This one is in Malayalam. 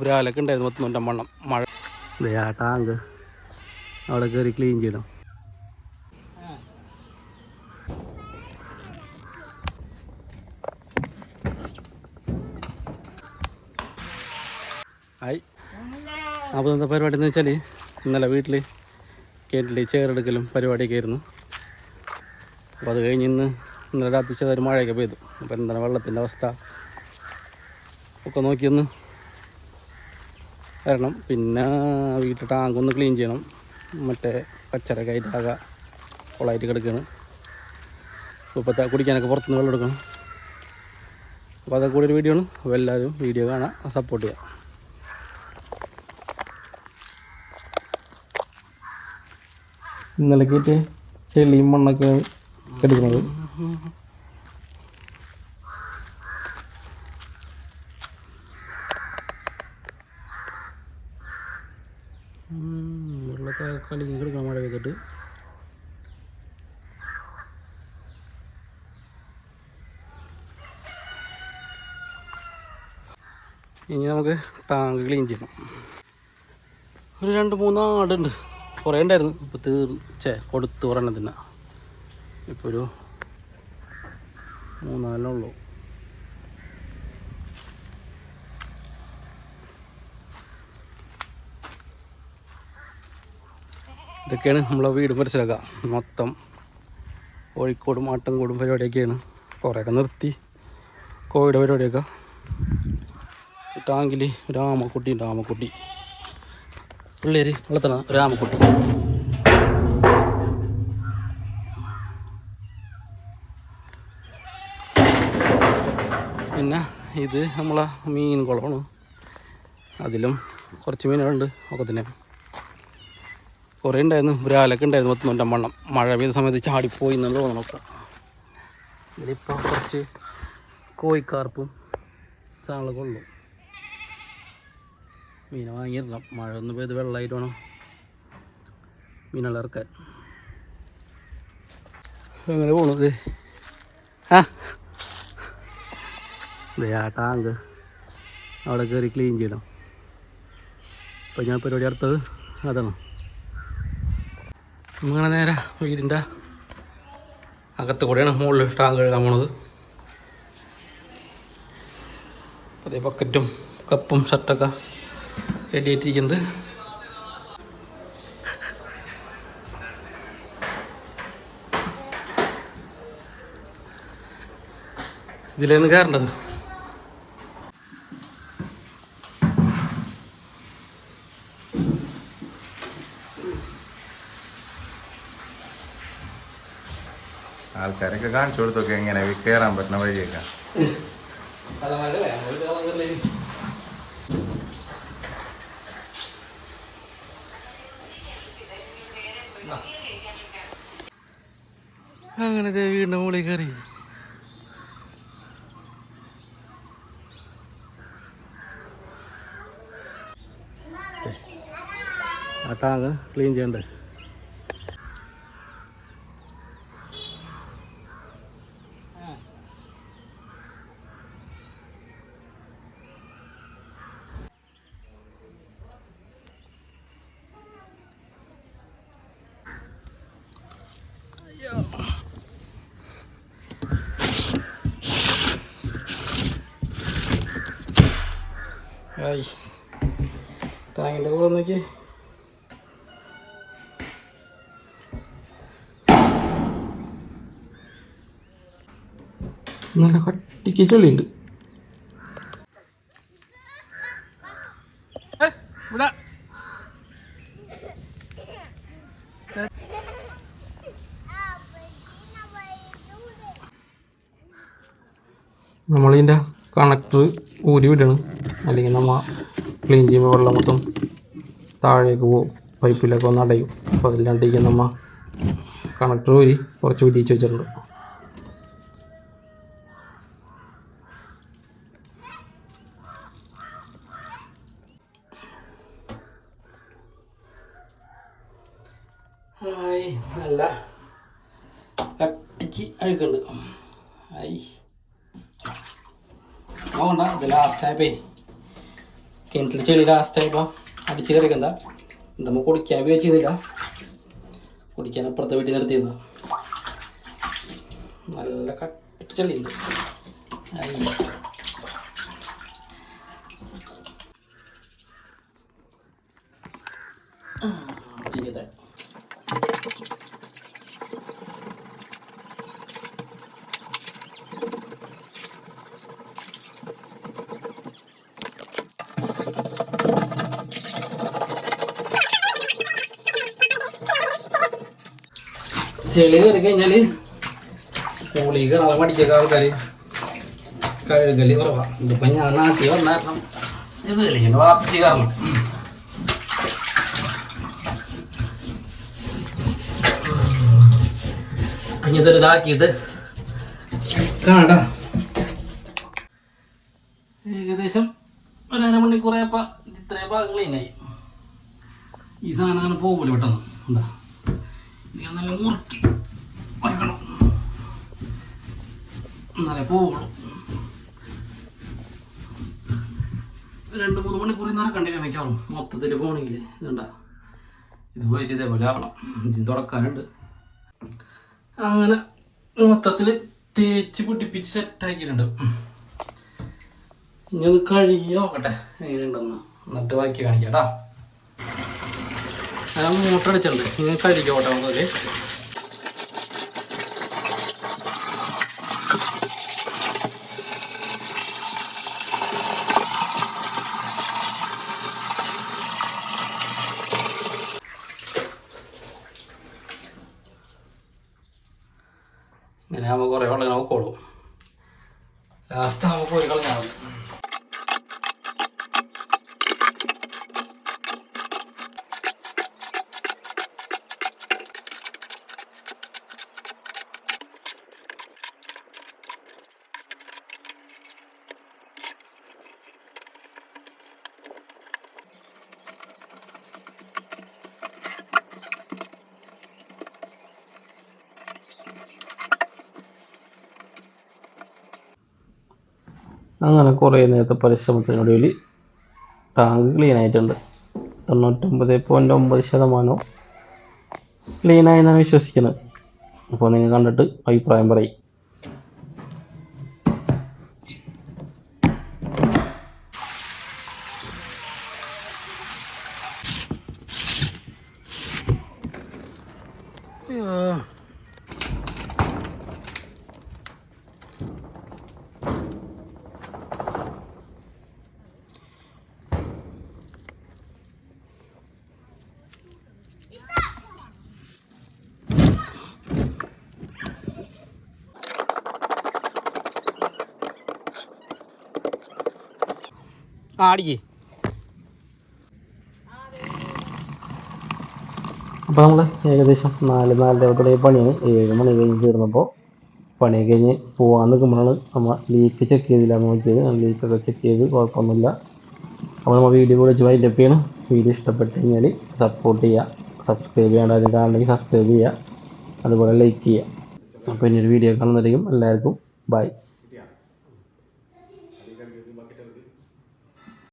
ഒരാലൊക്കെ ഉണ്ടായിരുന്നു പത്ത് വണ്ണം മഴ ടാങ്ക് അവിടെ കയറി ക്ലീൻ ചെയ്യണം. ആയി അപ്പോൾ എന്താ പരിപാടി എന്ന് വെച്ചാൽ ഇന്നലെ വീട്ടിൽ കേട്ടിൽ ചേറെടുക്കലും പരിപാടിയൊക്കെ ആയിരുന്നു. അപ്പോൾ അത് കഴിഞ്ഞ് ഇന്ന് ഇന്നലെ രാത്രി ചെറിയൊരു മഴയൊക്കെ പെയ്തു. അപ്പോൾ എന്താണ് വെള്ളത്തിന്റെ അവസ്ഥ? ഒക്കെ നോക്കിയൊന്ന് വരണം. പിന്നെ വീട്ടിൽ ടാങ്ക് ഒന്ന് ക്ലീൻ ചെയ്യണം. മറ്റേ ആകെ കൊളായിട്ട് കിടക്കുകയാണ് ഇപ്പോഴത്തെ കുടിക്കാനൊക്കെ പുറത്തുനിന്ന് വെള്ളം എടുക്കണം. അപ്പോൾ അതൊക്കെ കൂടി ഒരു വീഡിയോ ആണ്. അപ്പോൾ എല്ലാവരും വീഡിയോ കാണാൻ സപ്പോർട്ട് ചെയ്യാം. ഇന്നലെ കയറ്റി ചെളിയും മണ്ണൊക്കെ എടുക്കുന്നത്. കളിങ്ങി കിടക്കണം മഴ പെയ്തിട്ട് ഇനി നമുക്ക് ടാങ്ക് ക്ലീൻ ചെയ്യണം. ഒരു രണ്ട് മൂന്ന് ആടുണ്ട്. കുറേ ഉണ്ടായിരുന്നു. ഇപ്പോൾ തീർച്ചേ ചേ കൊടുത്തു ഒരെണ്ണത്തിന്. ഇപ്പോൾ ഒരു മൂന്നാലെണ്ണുള്ളൂ ഇതൊക്കെയാണ് നമ്മളെ വീടും പരിസരമൊക്കെ. മൊത്തം കോഴിക്കോടും ആട്ടൻകോടും പരിപാടിയൊക്കെയാണ്. കുറേയൊക്കെ നിർത്തി കോവിഡ് പരിപാടിയൊക്കെ. ടാങ്കിൽ രാമക്കുട്ടി രാമക്കുട്ടി. പിള്ളേര് വളർത്തണ രാമക്കുട്ടി. പിന്നെ ഇത് നമ്മളെ മീൻ കുളമാണ് അതിലും കുറച്ച് മീനുകളുണ്ട്. ഒക്കെ തന്നെ. കുറേ ഉണ്ടായിരുന്നു. ഒരാലൊക്കെ ഉണ്ടായിരുന്നു പത്ത് നൂറ്റമ്പണ്ണം മഴ പെയ്ത സമയത്ത് ചാടിപ്പോയി എന്നുള്ള തോന്നണൊക്കെ ഇതിലിപ്പോൾ കുറച്ച് കോഴിക്കാർപ്പും ചാളൊക്കെ ഉള്ളു. മീനെ വാങ്ങിയിടണം മഴ ഒന്ന് പെയ്ത് വെള്ളമായിട്ട് വേണം മീനുള്ള ഇറക്കാൻ. അങ്ങനെ പോണത് ആ. ആ ടാങ്ക് അവിടെ കയറി ക്ലീൻ ചെയ്യണം. അപ്പോൾ ഞാൻ പരിപാടി അടുത്തത് അതാണ്. നമ്മളങ്ങനെ നേരെ വീടിന്റെ അകത്ത് കൂടെയാണ് മുകളിൽ ടാങ്ക് കഴുകാൻ പോണത്. അതേ ബക്കറ്റും കപ്പും ഷർട്ടൊക്കെ റെഡി ആയിട്ടിരിക്കുന്നത് ഇതിലാണ് കയറേണ്ടത്? ആൾക്കാരൊക്കെ കാണിച്ചു കൊടുത്തൊക്കെ എങ്ങനെ കയറാൻ പറ്റുന്ന വഴിയൊക്കെ. അങ്ങനെ ദേ വീടിന്റെ മുകളിൽ കയറി. ആ ടാങ്ക് ക്ലീൻ ചെയ്യണ്ടേ? ആയി ടാങ്കിന്റെ കൂടെ നോക്കി. നല്ല കട്ടിക്ക് ചെളിയുണ്ട്. നമ്മളിതിന്റെ കണക്ടർ ഊരി വിടണം. അല്ലെങ്കിൽ നമ്മൾ ക്ലീൻ ചെയ്യുമ്പോൾ വെള്ളം മൊത്തം താഴേക്ക് പോകും പൈപ്പിലൊക്കെ ഒന്ന് അടയും. അപ്പോൾ അതിലാണ്ടിരിക്കും നമ്മൾ കണക്ടർ ഊരി കുറച്ച് വിടിയിച്ച് വെച്ചിട്ടുണ്ട്. നല്ല കട്ടിക്ക് അഴുക്കുണ്ട്. ഹായ്. അതുകൊണ്ടാ ഇത് ലാസ്റ്റ് ആയപ്പേ കിണറ്റിൽ ചെളി ലാസ്റ്റ് ആയപ്പോൾ അടിച്ച് കറിക്കണ്ട നമ്മൾ കുടിക്കാൻ ഉപയോഗിച്ചിരുന്നില്ല. കുടിക്കാൻ അപ്പുറത്തെ വീട്ടിൽ നിർത്തിയിരുന്നു നല്ല കട്ടി ചെളിയുണ്ട് ഐ. ആ, ഇരിക്കട്ടെ. ചെളി കയറി കഴിഞ്ഞാൽ കൂളി കയറാൻ മടിക്കൊക്കെ ആൾക്കാർ കഴുകൽ കുറവാ. ഇതിപ്പോ ഞാൻ നാട്ടിൽ വന്ന കാരണം ഇത് ഇങ്ങനെ വാപ്പിച്ച് കാരണം കാണാ ഏകദേശം ഒരു മണിക്കൂറേപ്പ ഇത്രയും ഭാഗം ക്ലീനായി ഈ അങ്ങനെ പോകൂല പെട്ടെന്ന്. എന്താ? ഇത് നല്ല മുറുക്കി വയ്ക്കണം എന്നാലേ പോവുള്ളൂ. രണ്ട് മൂന്ന് മണിക്കൂർ ഇന്നലെ കണ്ടിന്യൂ വയ്ക്കാറും മൊത്തത്തിൽ പോകണമെങ്കിൽ ഇതുണ്ട? ഇത് പോയിട്ട് ഇതേപോലെ ആവണം. ഇതിന് തുടക്കാനുണ്ട്. അങ്ങനെ മൊത്തത്തിൽ തേച്ച് പൊട്ടിപ്പിച്ച് സെറ്റാക്കിയിട്ടുണ്ട് ഇനി അത് കഴുകി നോക്കട്ടെ. എങ്ങനെയുണ്ടെന്ന്. എന്നിട്ട് ബാക്കി കാണിക്കാം കേട്ടോ. ഞാൻ മോട്ടർ അടിച്ചിട്ടുണ്ട് ഇനി കഴുകിക്കോട്ടെ നമുക്ക് ഇങ്ങനെ ആകുമ്പോൾ കുറേ വെള്ളം നോക്കോളൂ ലാസ്റ്റ് നമുക്ക് പോയി കളഞ്ഞാൽ അങ്ങനെ കുറേ നേരത്തെ പരിശ്രമത്തിനൊടുവിൽ ടാങ്ക് ക്ലീൻ ആയിട്ടുണ്ട്. തൊണ്ണൂറ്റൊമ്പത് പോയിന്റ് ഒമ്പത് ശതമാനവും ക്ലീനായി എന്നാണ് വിശ്വസിക്കുന്നത്. അപ്പോൾ നിങ്ങൾ കണ്ടിട്ട് അഭിപ്രായം പറയും. ആടിക്കേ അപ്പോൾ നമ്മൾ ഏകദേശം നാല് നാലരയോടെ പണിയാണ്. ഏഴ് മണി കഴിഞ്ഞ് തീർന്നപ്പോൾ പണി കഴിഞ്ഞ് പോകാൻ നിൽക്കുമ്പോഴാണ് നമ്മൾ ലീക്ക് ചെക്ക് ചെയ്തില്ല നോക്കിയത്. ലീക്കൊക്കെ ചെക്ക് ചെയ്ത് കുഴപ്പമൊന്നുമില്ല. അപ്പോൾ നമ്മൾ വീഡിയോ കൂടെ വെച്ച് വൈൻഡപ്പ് ചെയ്യണം. വീഡിയോ ഇഷ്ടപ്പെട്ട് കഴിഞ്ഞാൽ സപ്പോർട്ട് ചെയ്യുക. സബ്സ്ക്രൈബ് ചെയ്യേണ്ട ആരും കാണണമെങ്കിൽ സബ്സ്ക്രൈബ് ചെയ്യുക. അതുപോലെ ലൈക്ക് ചെയ്യുക. അപ്പോൾ ഇനി ഒരു വീഡിയോ കാണുന്നതായിരിക്കും എല്ലാവർക്കും ബൈ